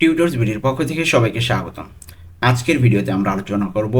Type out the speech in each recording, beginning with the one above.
Tutors ভিডিওর পক্ষ থেকে সবাইকে স্বাগতম। আজকের ভিডিওতে আমরা আলোচনা করব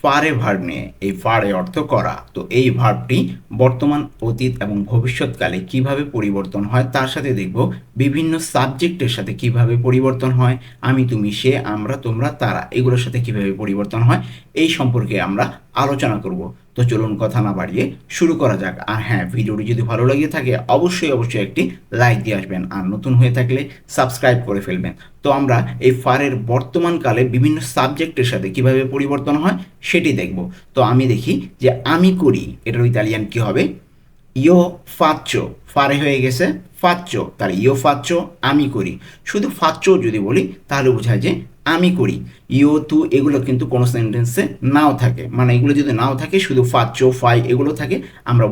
ফারে ভার্ব নিয়ে। এই ফারে অর্থ করা। তো এই ভার্বটি বর্তমান, অতীত এবং ভবিষ্যৎকালে কীভাবে পরিবর্তন হয় তার সাথে দেখব বিভিন্ন সাবজেক্টের সাথে কীভাবে পরিবর্তন হয়, আমি তুমি সে, আমরা তোমরা, তারা, এগুলোর সাথে কীভাবে পরিবর্তন হয়, এই সম্পর্কে আমরা আলোচনা করব। তো চলুন কথা না বাড়িয়ে শুরু করা যাক। আর হ্যাঁ ভিডিওটি যদি ভালো লাগে থাকে, অবশ্যই অবশ্যই একটি লাইক দিয়ে আসবেন। আর নতুন হয়ে থাকলে সাবস্ক্রাইব করে ফেলবেন। তো আমরা এই ফারের বর্তমানকালে বিভিন্ন সাবজেক্টের সাথে কীভাবে পরিবর্তন হয় সেটি দেখব। তো আমি দেখি যে আমি করি, এটার ইতালিয়ান কি হবে? ইয়ো ফাচ্চো, ফারে হয়ে গেছে ফাচ্চো। তাহলে ইয়ো ফাচ্চো, আমি করি। শুধু ফাচ্চো যদি বলি, তাহলে বোঝায় যে আমি করি। ইও তু এগুলো কিন্তু কোনো সেন্টেন্সে নাও থাকে। মানে এগুলো যদি নাও থাকে, শুধু ফাচ্চো ফাই এগুলো থাকে, আমরা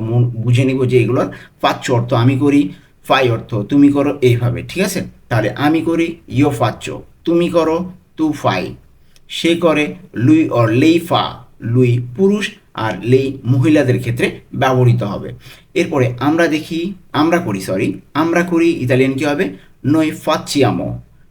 বুঝে নিব যে এগুলোর ফাচ্চো অর্থ আমি করি ফাই অর্থ তুমি করো এইভাবে, ঠিক আছে? তাহলে আমি করি ইও ফাচ্চো তুমি করো তু ফাই সে করে লুই অর লেই, ফা। লুই পুরুষ আর লেই মহিলাদের ক্ষেত্রে ব্যবহৃত হবে। এরপরে আমরা দেখি, আমরা করি সরি আমরা করি ইতালিয়ান কি হবে? নই ফাচ্চিয়ামো।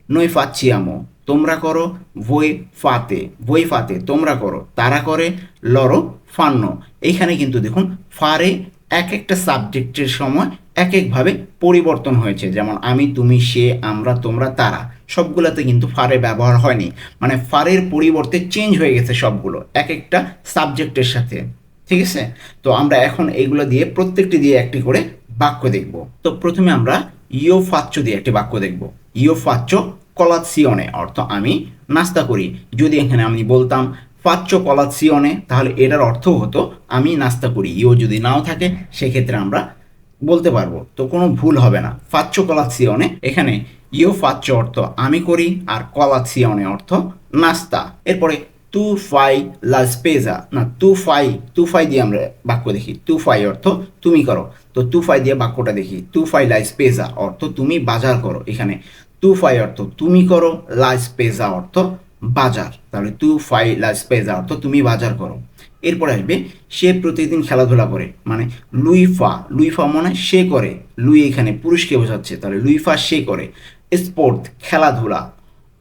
নই ফাচ্চিয়ামো। তোমরা করো বই ফাতে বই ফাতে, তোমরা করো, তারা করে লরো ফান্ন। এইখানে কিন্তু দেখুন, ফারে এক একটা সাবজেক্টের সময় এক একভাবে পরিবর্তন হয়েছে। যেমন, আমি, তুমি, সে, আমরা, তোমরা, তারা। সবগুলোতে কিন্তু ফারে ব্যবহার হয়নি। মানে ফারের পরিবর্তে চেঞ্জ হয়ে গেছে সবগুলো এক একটা সাবজেক্টের সাথে। ঠিক আছে? তো আমরা এখন এইগুলো দিয়ে প্রত্যেকটি দিয়ে একটি করে বাক্য দেখব। তো প্রথমে আমরা ইও ফাচ্চো দিয়ে একটি বাক্য দেখব। ইও ফাচ্চো কলাৎসিয়নে, অর্থ আমি নাস্তা করি। যদি এখানে আমি বলতাম ফাচ্চো কলাৎসিয়নে, তাহলে এটার অর্থ হতো আমি নাস্তা করি। ইও যদি নাও থাকে, সেক্ষেত্রে আমরা বলতে পারব। তো কোনো ভুল হবে না। ফাচ্চো কলাৎসিয়নে, এখানে ইও ফাচ্চো অর্থ আমি করি আর কলাৎসিয়নে অর্থ নাস্তা। এরপরে তু ফাই লা পেজা না, তু ফাই তু ফাই দিয়ে আমরা বাক্য দেখি। তু ফাই অর্থ তুমি করো। তো তু ফাই দিয়ে বাক্যটা দেখি। তু ফাই লা পেজা অর্থ তুমি বাজার করো। এখানে তু ফাই অর্থ তুমি করো লা পেজা অর্থ বাজার। তাহলে তু ফাই লা পেজা অর্থ তুমি বাজার করো। এরপরে আসবে, সে প্রতিদিন খেলাধুলা করে মানে লুইফা লুইফা মানে সে করে, লুই এখানে পুরুষকে বোঝাচ্ছে, তাহলে লুইফা সে করে। স্পোর্ট খেলাধুলা,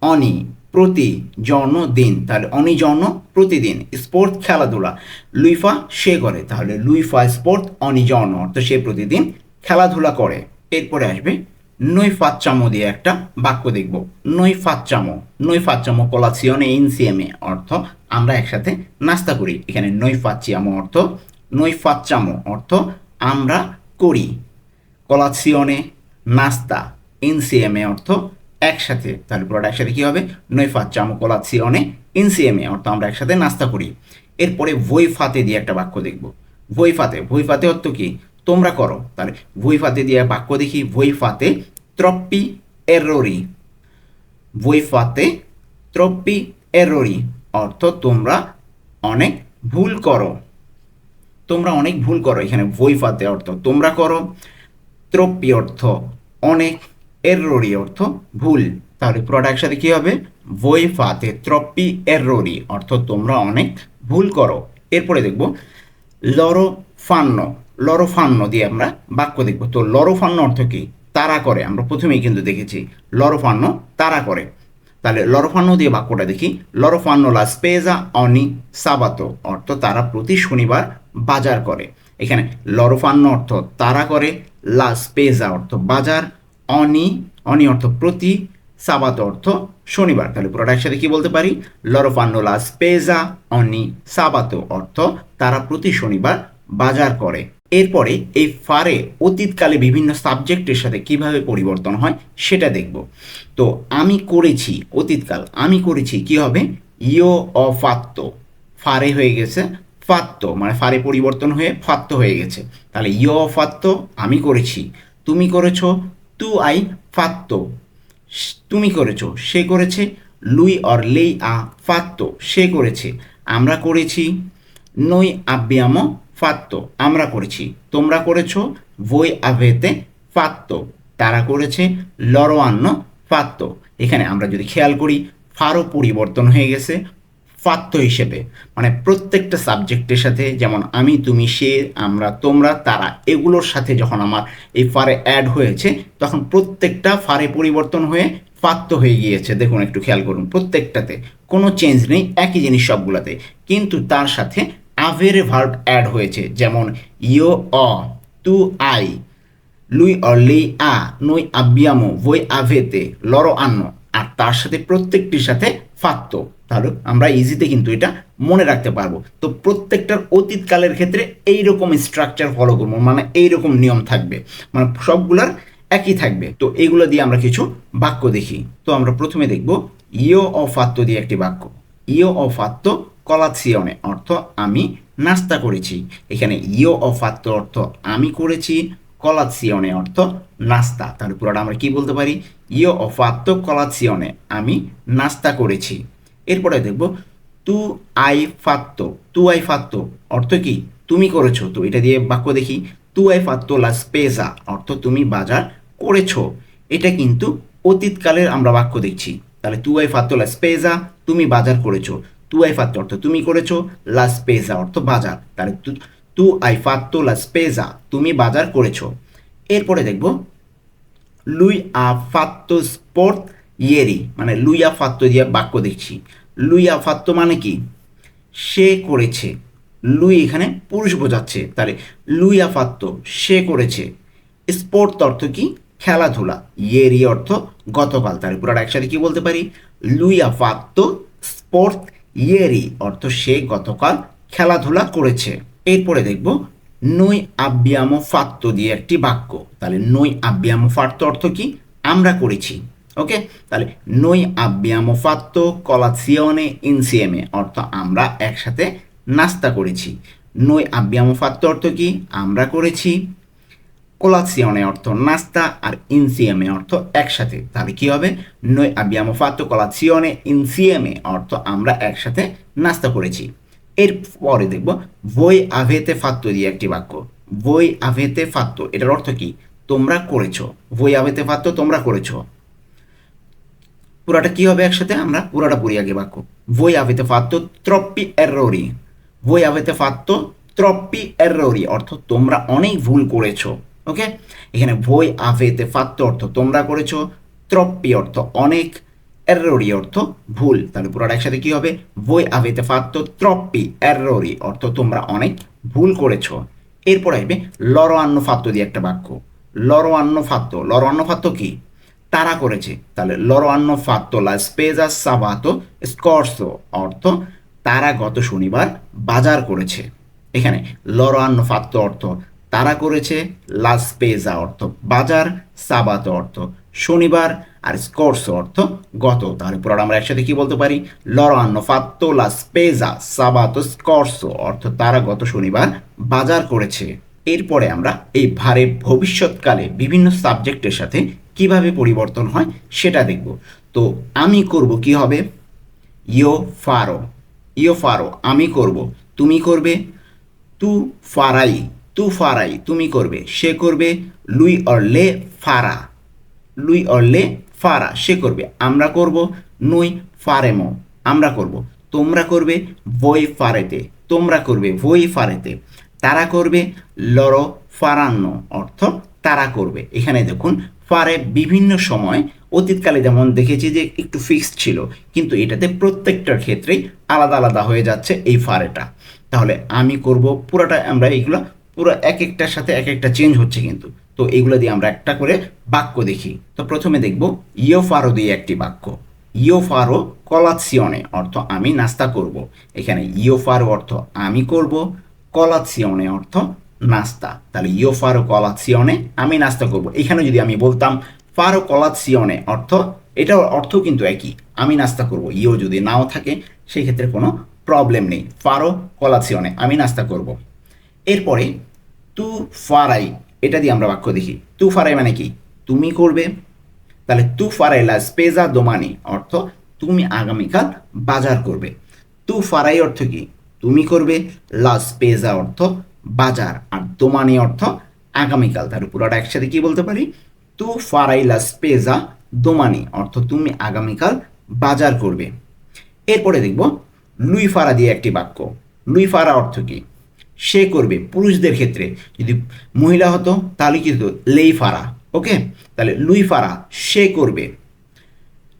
অনি, প্রতি জন দিন, তাহলে অনি জন প্রতিদিন। স্পোর্ট খেলাধুলা, লুইফা সে করে, তাহলে লুইফা স্পোর্ট অনি জন, অর্থ সে প্রতিদিন খেলাধুলা করে। এরপরে আসবে নই ফাচ্চামো দিয়ে একটা বাক্য দেখব। নই ফাচ্চামো নই ফাচ্চামো কলাসিয়নে ইনসিএমে অর্থ আমরা একসাথে নাস্তা করি। এখানে নই ফাচ্চিয়ামো অর্থ নই ফাচ্চামো অর্থ আমরা করি। কলাসিয়নে নাস্তা ইনসিএমে অর্থ একসাথে। তাহলে পুরোটা একসাথে কী হবে? নই ফাচ্চামো কলাসিয়নে ইনসিএমে অর্থ আমরা একসাথে নাস্তা করি। এরপরে ভই ফাতে দিয়ে একটা বাক্য দেখব। ফাতে ফাতে অর্থ কি? তোমরা করো। তাহলে ফাতে দিয়ে বাক্য দেখি। ভই ফাতে ত্রপ্পি এররি ভই ফাতে ত্রপ্পি এররি অর্থ তোমরা অনেক ভুল করো। তোমরা অনেক ভুল করো। এখানে ভই ফাতে অর্থ তোমরা করো। ত্রপ্পি অর্থ অনেক এররি অর্থ ভুল। তাহলে পুরোটা একসাথে কী হবে? ভই ফাতে ত্রপ্পি এররি অর্থ তোমরা অনেক ভুল করো। এরপরে দেখব লরো ফান্ন লরোফান্ন দিয়ে আমরা বাক্য দেখব। তো লরোফান্ন অর্থ কি? তারা করে। আমরা প্রথমেই কিন্তু দেখেছি, লরফান্ন তারা করে। তাহলে লরফান্ন দিয়ে বাক্যটা দেখি। লরফান্ন লা স্পেজা অনি সাবাতো, অর্থ তারা প্রতি শনিবার বাজার করে। এখানে লরফান্ন অর্থ তারা করে, লা স্পেজা অর্থ বাজার, অনি অনি অর্থ প্রতি, সাবাত অর্থ শনিবার। তাহলে পুরোটা একসাথে কি বলতে পারি? লরফান্ন লা স্পেজা অনি সাবাতো, অর্থ তারা প্রতি শনিবার বাজার করে। এরপরে এই ফারে অতীতকালে বিভিন্ন সাবজেক্টের সাথে কীভাবে পরিবর্তন হয় সেটা দেখব। তো আমি করেছি অতীতকাল, আমি করেছি কি হবে? ইও অফাত্ত। ফারে হয়ে গেছে ফাত্ত মানে ফারে পরিবর্তন হয়ে ফাত্ত হয়ে গেছে। তাহলে ইও অফাত্ত, আমি করেছি। তুমি করেছ, তু আই ফাত্ত। তুমি করেছ, সে করেছে, লুই অর লেই আ ফাত্ত, সে করেছে। আমরা করেছি নই আব্বিয়ামো ফাত্তো, আমরা করেছি। তোমরা করেছ বই আভেতে ফাত্তো, তারা করেছে, লরোয়ান্ন ফাত্তো। এখানে আমরা যদি খেয়াল করি ফারও পরিবর্তন হয়ে গেছে ফাত্ত হিসেবে। মানে প্রত্যেকটা সাবজেক্টের সাথে যেমন আমি, তুমি, সে, আমরা, তোমরা, তারা, এগুলোর সাথে যখন আমার এই ফারে অ্যাড হয়েছে, তখন প্রত্যেকটা ফারে পরিবর্তন হয়ে ফাত্ত হয়ে গিয়েছে। দেখুন, একটু খেয়াল করুন, প্রত্যেকটাতে কোনো চেঞ্জ নেই, একই জিনিস সবগুলোতে। কিন্তু তার সাথে আভের ভার্ব অ্যাড হয়েছে, যেমন ইও অ, তু, আই, লুই অলি আ নই আবিয়ামো বই আভেতে, লরো, আন্ন, আর তার সাথে প্রত্যেকটির সাথে ফাত্ত। তাহলে আমরা ইজিতে কিন্তু এটা মনে রাখতে পারব। তো প্রত্যেকটার অতীতকালের ক্ষেত্রে এই রকম স্ট্রাকচার ফলো করব মানে এইরকম নিয়ম থাকবে মানে সবগুলার একই থাকবে। তো এগুলো দিয়ে আমরা কিছু বাক্য দেখি। তো আমরা প্রথমে দেখব ইও অফাত্ত দিয়ে একটি বাক্য। ইও অফাত্ত কলাৎসিয়নে অর্থ আমি নাস্তা করেছি। এখানে ইও অফাত্ত অর্থ আমি করেছি কলাৎসিয়নে অর্থ নাস্তা। তাহলে পুরোটা আমরা কি বলতে পারি? ইও অফাত্ত কলাৎসিয়নে আমি নাস্তা করেছি। এরপরে দেখব, তু আই ফাত্ত তু আই ফাত্ত অর্থ কি? তুমি করেছ। তো এটা দিয়ে বাক্য দেখি। তু আই ফাত্ত লা স্পেজা অর্থ তুমি বাজার করেছ। এটা কিন্তু অতীতকালের আমরা বাক্য দেখছি। তাহলে তু আই ফাত্ত স্পেজা তুমি বাজার করেছ। তু আই ফাত্ত অর্থ তুমি করেছ, লা স্পেজা অর্থ বাজার। তাহলে তু- তু আই ফাত্ত লা স্পেজা তুমি বাজার করেছ। এরপরে দেখব লুই আ ফাত্তো স্পোর্ট ইয়েরি মানে লুইয়া ফাত্তো দিয়ে বাক্য দেখছি। লুইয়া ফাত্তো মানে কি? সে করেছে। লুই এখানে পুরুষ বোঝাচ্ছে। তাহলে লুইয়া ফাত্তো সে করেছে। স্পোর্ট অর্থ কি? খেলাধুলা। ইয়েরি অর্থ গতকাল। তাহলে পুরোটা একসাথে কি বলতে পারি? লুইয়া ফাত্তো স্পোর্ট ইয়েরি, অর্থ সে গতকাল খেলাধুলা করেছে। এরপরে দেখব নই আব্যামো ফাত্ত দিয়ে একটি বাক্য। তাহলে নই আব্যামো ফাত্ত অর্থ কি? আমরা করেছি। ওকে? তাহলে নই আব্যামো ফাত্ত কলাসিয়নে ইনসিএমে অর্থ আমরা একসাথে নাস্তা করেছি। নই আব্যামো ফাত্ত অর্থ কি? আমরা করেছি। কোলাসিয়নে অর্থ নাস্তা আর ইনসিএমে অর্থ একসাথে তাহলে কি হবে নই আবিয়ামো ফাত্তো কোলাসিয়নে ইনসিএমে অর্থ আমরা একসাথে নাস্তা করেছি এরপরে দেখব বই আভেতে ফাত্তো দিয়ে একটি বাক্য বই আভেতে ফাত্তো এটার অর্থ কি তোমরা করেছ বই আভেতে ফাত্তো তোমরা করেছ পুরাটা কি হবে একসাথে আমরা পুরাটা পড়ি আগে বাক্য voi avete fatto troppi errori. Voi avete fatto troppi errori. অর্থ তোমরা অনেক ভুল করেছ ওকে এখানে voi avete fatto অর্থ তোমরা করেছ ত্রপ্পি অর্থ অনেক errori অর্থ ভুল। তাহলে পুরোটা একসাথে কি হবে? voi avete fatto ত্রপ্পি errori অর্থ তোমরা অনেক ভুল করেছ। এরপর আসবে লরো আন্ন ফাত্ত দিয়ে একটা বাক্য। লরো আন্ন ফাত্ত। লরো আন্ন ফাত্ত কি? তারা করেছে। তাহলে লরো আন্ন ফাত্তো লা স্পেজা সাবাতো স্কর্সো অর্থ তারা গত শনিবার বাজার করেছে। এখানে লরো আন্ন ফাত্তো অর্থ তারা করেছে লাস পেজা অর্থ বাজার সাবাতো অর্থ শনিবার আর স্কোর্স অর্থ গত। তাহলে পুরো আমরা একসাথে কি বলতে পারি? লরো আন্ন ফাত্তো লা স্পেজা সাবাতো স্কর্সো অর্থ তারা গত শনিবার বাজার করেছে। এরপরে আমরা এই ভারে ভবিষ্যৎকালে বিভিন্ন সাবজেক্টের সাথে কীভাবে পরিবর্তন হয় সেটা দেখব। তো আমি করব কি হবে? ইও ফারো ইও ফারো আমি করব। তুমি করবে? তু ফারাই তু ফারাই, তুমি করবে, সে করবে লুই অরলে ফারা, লুই অরলে ফারা, সে করবে, আমরা করব নই ফারেমো, আমরা করব, তোমরা করবে বই ফারেতে, তোমরা করবে বই ফারেতে, তারা করবে লরো ফারান্ন, অর্থ তারা করবে, এখানে দেখুন ফারে বিভিন্ন সময় অতীতকালে যেমন দেখেছি যে একটু ফিক্সড ছিল, কিন্তু এটাতে প্রত্যেকটার ক্ষেত্রেই আলাদা আলাদা হয়ে যাচ্ছে এই ফারেটা, তাহলে আমি করব পুরোটা আমরা এইগুলো পুরো এক একটার সাথে এক একটা চেঞ্জ হচ্ছে কিন্তু। তো এগুলো দিয়ে আমরা একটা করে বাক্য দেখি। তো প্রথমে দেখব ইও ফারো দিয়ে একটি বাক্য। ইও ফারো কলাৎসিয়নে অর্থ আমি নাস্তা করব। এখানে ইও ফারো অর্থ আমি করব, কলাৎসিয়নে অর্থ নাস্তা। তাহলে ইও ফারো কলাৎসিয়নে আমি নাস্তা করব। এখানে যদি আমি বলতাম, ফারো কলাৎসিয়নে অর্থ, এটার অর্থ কিন্তু একই। আমি নাস্তা করব। ইও যদি নাও থাকে, সেক্ষেত্রে কোনো প্রবলেম নেই। ফারো কলাৎসিয়নে আমি নাস্তা করব। এরপরে তু ফারাই এটা দিয়ে আমরা বাক্য দেখি। তু ফারাই মানে কি? তুমি করবে। তাহলে তু ফারাই লা স্পেজা দোমানি, অর্থ তুমি আগামীকাল বাজার করবে। তু ফারাই অর্থ কি? তুমি করবে লা স্পেজা অর্থ বাজার, আর দোমানি অর্থ আগামীকাল। তাহলে পুরোটা একসাথে কি বলতে পারি? তু ফারাই লা স্পেজা দোমানি, অর্থ তুমি আগামীকাল বাজার করবে। এরপরে দেখব, লুই ফারা দিয়ে একটি বাক্য। লুই ফারা অর্থ কি? সে করবে পুরুষদের ক্ষেত্রে। যদি মহিলা হতো, তাহলে কি হতো? লেই ফারা ওকে? তাহলে লুই ফারা সে করবে।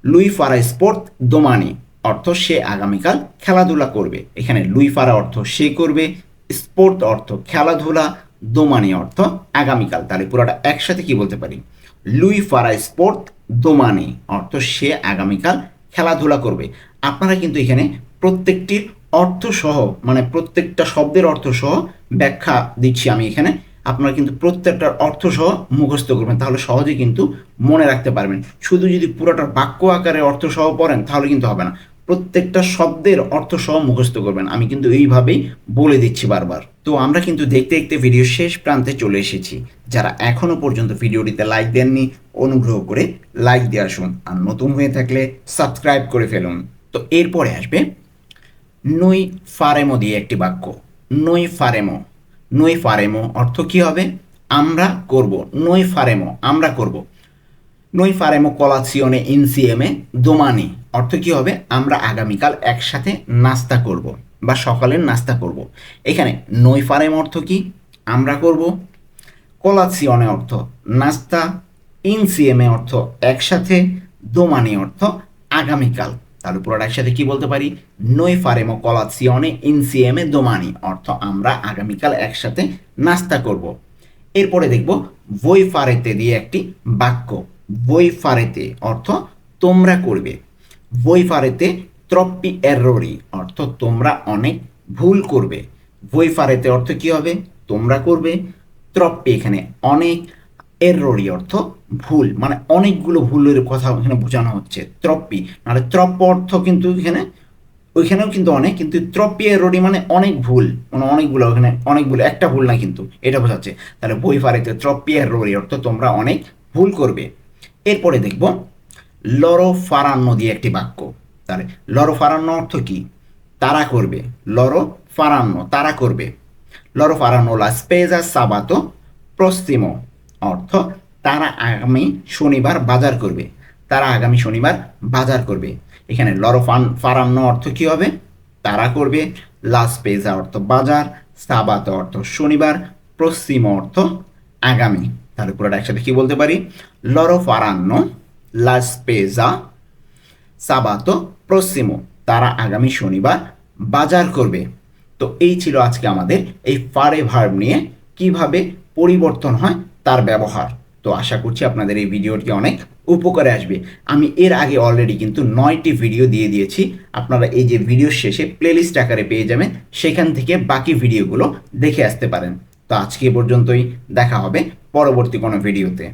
লুই ফারা স্পোর্ট দোমানি, অর্থ সে আগামীকাল খেলাধুলা করবে। এখানে লুই ফারা অর্থ সে করবে, স্পোর্ট অর্থ খেলাধুলা, দোমানি অর্থ আগামীকাল। তাহলে পুরোটা একসাথে কি বলতে পারি? লুই ফারা স্পোর্ট দোমানি, অর্থ সে আগামীকাল খেলাধুলা করবে। আপনারা কিন্তু এখানে প্রত্যেকটির অর্থ সহ মানে প্রত্যেকটা শব্দের অর্থ সহ ব্যাখ্যা দিচ্ছি আমি এখানে। আপনারা কিন্তু প্রত্যেকটার অর্থ সহ মুখস্থ করবেন, তাহলে সহজে কিন্তু মনে রাখতে পারবেন। শুধু যদি পুরোটা বাক্য আকারে অর্থ সহ পড়েন, তাহলে কিন্তু হবে না। প্রত্যেকটা শব্দের অর্থ সহ মুখস্থ করবেন, আমি কিন্তু এইভাবেই বলে দিচ্ছি বারবার। তো আমরা কিন্তু দেখতে দেখতে ভিডিও শেষ প্রান্তে চলে এসেছি। যারা এখনও পর্যন্ত ভিডিওটিতে লাইক দেননি, অনুগ্রহ করে লাইক দিয়ে আসুন আর নতুন হয়ে থাকলে সাবস্ক্রাইব করে ফেলুন। তো এরপরে আসবে নই ফারেমো দিয়ে একটি বাক্য। নই ফারেমো। নই ফারেমো অর্থ কি হবে? আমরা করব। নই ফারেমো, আমরা করব। নই ফারেমো কলাসিওনে ইনসিএমে দোমানি। অর্থ কি হবে? আমরা আগামীকাল একসাথে নাস্তা করব বা সকালের নাস্তা করব। এখানে নই ফারেম অর্থ কি? আমরা করব। কলাসিওনে অর্থ নাস্তা। ইনসিএমে অর্থ একসাথে। দোমানি অর্থ আগামীকাল। তাহলে পুরোটা একসাথে কি বলতে পারি? নই ফারেমো কলাসিওনে ইনসিএমে দোমানি অর্থ আমরা আগামীকাল একসাথে নাস্তা করব। এরপরে দেখব বই ফারেতে দিয়ে একটি বাক্য। বই ফারেতে অর্থ তোমরা করবে। বই ফারেতে ত্রপ্পি এররি অর্থ তোমরা অনেক ভুল করবে। বই ফারেতে অর্থ কি হবে? তোমরা করবে। ত্রপ্পি এখানে অনেক এররি অর্থ ভুল মানে অনেকগুলো ভুলের কথা এখানে বোঝানো হচ্ছে, ত্রপ্পি। নাহলে ত্রপ্প অর্থ কিন্তু এখানে, ওইখানেও কিন্তু অনেক, কিন্তু ত্রপ্পি এররি মানে অনেক ভুল মানে অনেকগুলো ওখানে অনেকগুলো একটা ভুল না কিন্তু, এটা বোঝাচ্ছে। তাহলে বই ফারেতে ত্রপ্পি এররি অর্থ তোমরা অনেক ভুল করবে। এরপরে দেখব লরো ফারান্ন দিয়ে একটি বাক্য। তাহলে লরো ফারান্ন অর্থ কি? তারা করবে। লরো ফারান্ন তারা করবে। লরো ফারান্ন লা স্পেজা সাবাতো প্রস্তিমো অর্থ তারা আগামী শনিবার বাজার করবে। তারা আগামী শনিবার বাজার করবে। এখানে লরো ফান, ফারান্ন অর্থ কি হবে? তারা করবে। লাস পেজা অর্থ বাজার, সাবাত অর্থ শনিবার, পশ্চিম অর্থ আগামী। তাহলে পুরোটা একসাথে কি বলতে পারি? লরো ফারান্ন, লাস পেজা, সাবাতো, পশ্চিম। তারা আগামী শনিবার বাজার করবে। তো এই ছিল আজকে আমাদের এই ফারে ভার্ব নিয়ে কীভাবে পরিবর্তন হয় তার ব্যবহার। তো আশা করছি আপনাদের এই ভিডিওটি অনেক উপকারে আসবে। আমি এর আগে অলরেডি কিন্তু নয়টি ভিডিও দিয়ে দিয়েছি। আপনারা এই যে ভিডিও শেষে প্লেলিস্ট আকারে পেয়ে যাবেন, সেখান থেকে বাকি ভিডিওগুলো দেখে আসতে পারেন। তো আজকে পর্যন্তই, দেখা হবে পরবর্তী কোনো ভিডিওতে